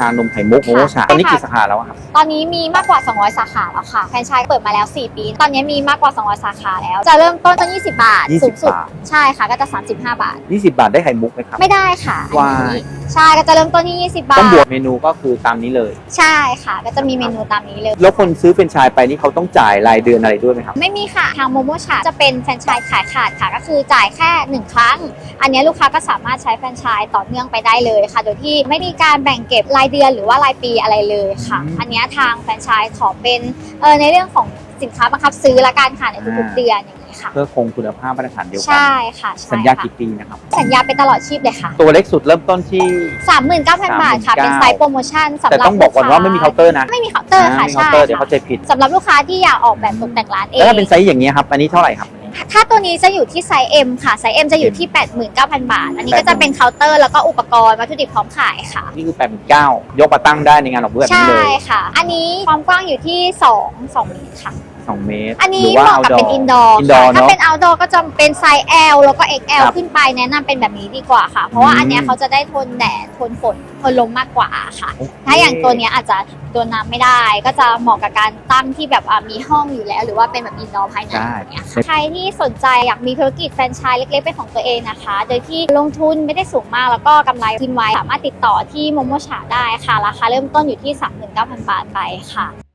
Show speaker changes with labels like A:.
A: ชานมไข่มุกโมโมชา
B: ค่ะ
A: ตอนนี้
B: ใช่ค่ะ
A: กี่สาขาแล้วอะครับ
B: ตอนนี้มีมากกว่า 200 สาขาแล้วค่ะแฟรนไชส์เปิดมาแล้ว 4 ปี ตอนนี้มีมากกว่า 200 สาขาแล้ว จะเริ่มต้นต้น20 บาท
A: 20
B: สูงสุด
A: บาท
B: ใช่ค่ะก็จะ 35 บาท
A: 20 บาทได้ไข่มุกไหมครับ
B: ไม่ได้ค่ะอัน
A: ว้า
B: นี้
A: ย
B: ใช่ก็จะเริ่มต้นที่ 20 บา
A: ต้อง
B: ท
A: บวกเมนูก็คือตามนี้เลย
B: ใช่ค่ะ ก็จะมีเมนูตามนี้เลย
A: แล้วคนซื้อเป็นไชายไปนี่เขาต้องจ่ายรายเดือนอะไรด้วยไหมครับ
B: ไม่มีค่ะ ทางโมโมชาจะเป็นแฟรนไชส์ขายขาดค่ะ ก็คือจ่ายแค่1ครั้ง อันนี้ลูกค้าก็สามารถใช้แฟรนไชส์ต่อเนื่องไปได้เลยค่ะ โดยที่ไม่มีการแบ่งเก็บรายเดือนหรือว่ารายปีอะไรเลยค่ะ
A: อืม
B: อันนี้ทางแฟรนไชส์ขอเป็นเออในเรื่องของสินค้าบังคับซื้อละกันค่ะในทุกๆเดือนอย่างนี้ ค่ะ
A: เพื่อคงคุณภาพมาตรฐานเดียวกั
B: ใช่ค่ะใช่
A: สัญญา
B: ค่ะ
A: กี่ปีนะครับ
B: สัญญาเป็นตลอดชีพเลยค่ะ
A: ตัวเล็กสุดเริ่มต้นที่
B: 39,000 บาทค่ะ เป็นไซส์โปรโมชั่นสำห
A: แต่
B: รับ
A: ต้องบอกก่อนว่าไม่มีเคาน์เตอร์นะ
B: ไม่มีเคาน์เตอร์ค่ะ
A: ไม่มีเคา
B: ใช่
A: น์เตอร์เดี๋ยว
B: ค่ะ
A: เข้าใจผิด
B: สำหรับลูกค้าที่อยากออกแบบตกแต่งร้านเอ
A: แล้ว
B: ง
A: ถ้าเป็นไซส์อย่างนี้ยครับ อันนี้เท่าไหร่ครับ
B: ถ้าตัวนี้จะอยู่ที่ไซส์ M ค่ะ ไซส์ M จะอยู่ที่ 89,000 บาท อันนี้ก็จะเป็นเคาน์เตอร์แล้วก็อุปกรณ์วัตถุดิบพร้อมขายค่ะ
A: นี่คือ8ปดเก้ายกมาตั้งได้ในงานออกแบบนี้
B: ใช่
A: เลย
B: ค่ะ อันนี้ความกว้างอยู่ที่ 2 2เมตรค่ะ
A: 2 เมตร
B: อันนี้
A: หรื
B: เห
A: ว่า
B: มาะกับเป็น
A: outdoor
B: อินดอร์
A: indoor
B: ค่ะถ้า
A: เนาะ
B: เป็น outdoor ก็จะเป็นไซส์ L แล้วก็ XL
A: ครับ
B: ขึ้นไปแนะนำเป็นแบบนี้ดีกว่าค่ะ เพราะว่า
A: อืม
B: อันเนี้ยเขาจะได้ทนแดดทนฝนทนลมมากกว่าค่ะ
A: โอเค
B: ถ้าอย่างตัวเนี้ยอาจจะโดนน้ำไม่ได้ ก็จะเหมาะกับการตั้งที่แบบอะมีห้องอยู่แล้ว หรือว่าเป็นแบบอินดอร์ภายใน
A: ได้
B: อย่างเงี้ยค่ะใครที่สนใจอยากมีธุรกิจแฟรนไชส์เล็กๆเป็นของตัวเองนะคะ โดยที่ลงทุนไม่ได้สูงมากแล้วก็กำไรทิ้งไว้สามารถติดต่อที่โมโมชาได้ค่ะราคาเริ่มต้นอยู่ที่ 39,000 บาทไปค่ะ